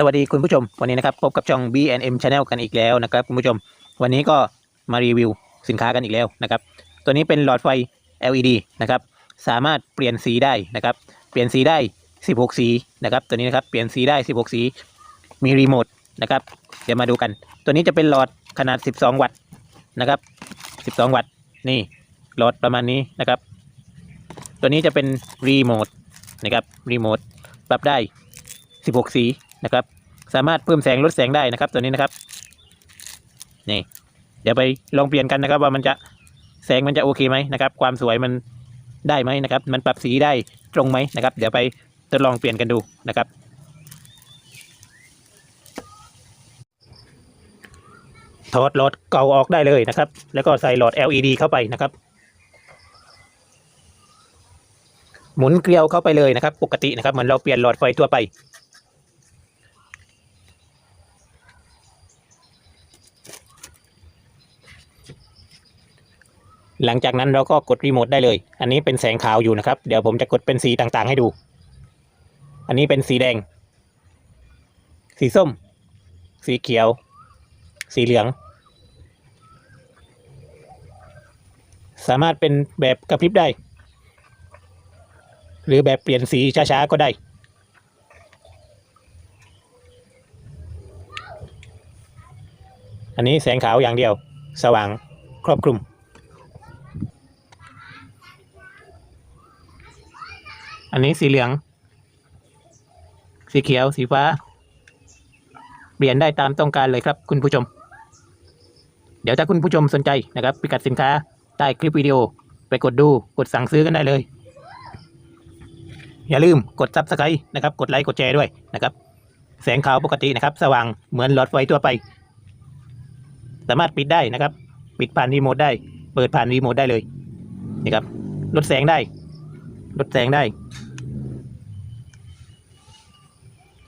สวัสดีคุณผู้ชม วันนี้นะครับพบกับช่อง B&M Channel กันอีกแล้วนะครับคุณผู้ชม วันนี้ก็มารีวิวสินค้ากันอีกแล้วนะครับ ตัวนี้เป็นหลอดไฟ LED นะครับ สามารถเปลี่ยนสีได้นะครับ เปลี่ยนสีได้ 16 สีนะครับ ตัวนี้นะครับเปลี่ยนสีได้ 16 สี มีรีโมทนะครับ เดี๋ยวมาดูกัน ตัวนี้จะเป็นหลอดขนาด 12 วัตต์นะครับ 12 วัตต์นี่หลอดประมาณนี้นะครับ ตัวนี้จะเป็นรีโมทนะครับรีโมทปรับได้ 16 สี นะครับ สามารถเพิ่มแสงลดแสงได้นะครับ ตัวนี้นะครับนี่เดี๋ยวไปลองเปลี่ยนกันนะครับ ว่ามันจะแสงมันจะโอเคไหมนะครับ ความสวยมันได้ไหมนะครับ มันปรับสีได้ตรงไหมนะครับ เดี๋ยวไปทดลองเปลี่ยนกันดูนะครับถอดหลอดเก่าออกได้เลยนะครับ แล้วก็ใส่หลอด LED เข้าไปนะครับ หมุนเกลียวเข้าไปเลยนะครับ ปกตินะครับเหมือนเราเปลี่ยนหลอดไฟทั่วไป หลังจากนั้นเราก็กดรีโมทได้เลย อันนี้เป็นแสงขาวอยู่นะครับ เดี๋ยวผมจะกดเป็นสีต่างๆให้ดู อันนี้เป็นสีแดง สีส้ม สีเขียว สีเหลือง สามารถเป็นแบบกระพริบได้ หรือแบบเปลี่ยนสีช้าๆก็ได้ อันนี้แสงขาวอย่างเดียว สว่างครอบคลุม อันนี้สีเหลือง สีเขียว สีฟ้า เปลี่ยนได้ตามต้องการเลยครับ คุณผู้ชม เดี๋ยวถ้าคุณผู้ชมสนใจนะครับ พิกัดสินค้าใต้คลิปวิดีโอ ไปกดดู กดสั่งซื้อกันได้เลย อย่าลืมกด subscribe นะครับ กดไลค์ กดแชร์ด้วยนะครับ แสงขาวปกตินะครับ สว่างเหมือนหลอดไฟทั่วไป สามารถปิดได้นะครับ ปิดผ่านรีโมทได้ เปิดผ่านรีโมทได้เลย นี่ครับ ลดแสงได้ ลดแสงได้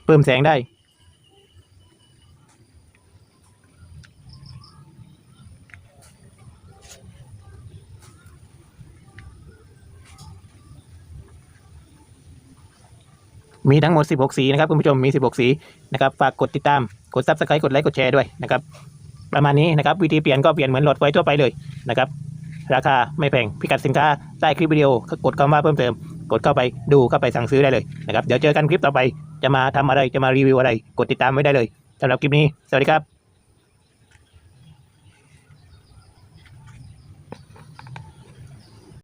เพิ่มแสงได้ มีทั้งหมด 16 สีนะครับคุณผู้ชมมี 16 สีนะครับฝากกดติดตาม กด subscribe กดไลค์กดแชร์ด้วยนะครับประมาณนี้นะครับวิธีเปลี่ยนก็เปลี่ยนเหมือนหลอดไฟทั่วไปเลยนะครับ ราคาไม่แพงพิกัดสินค้าใต้คลิปวิดีโอก็กดเข้ามาเพิ่มเติม กดเข้าไปดูเข้าไปสั่งซื้อได้เลยนะครับเดี๋ยวเจอกันคลิปต่อไป จะมาทำอะไรจะมารีวิวอะไร กดติดตามไว้ได้เลยสำหรับคลิปนี้ สวัสดีครับ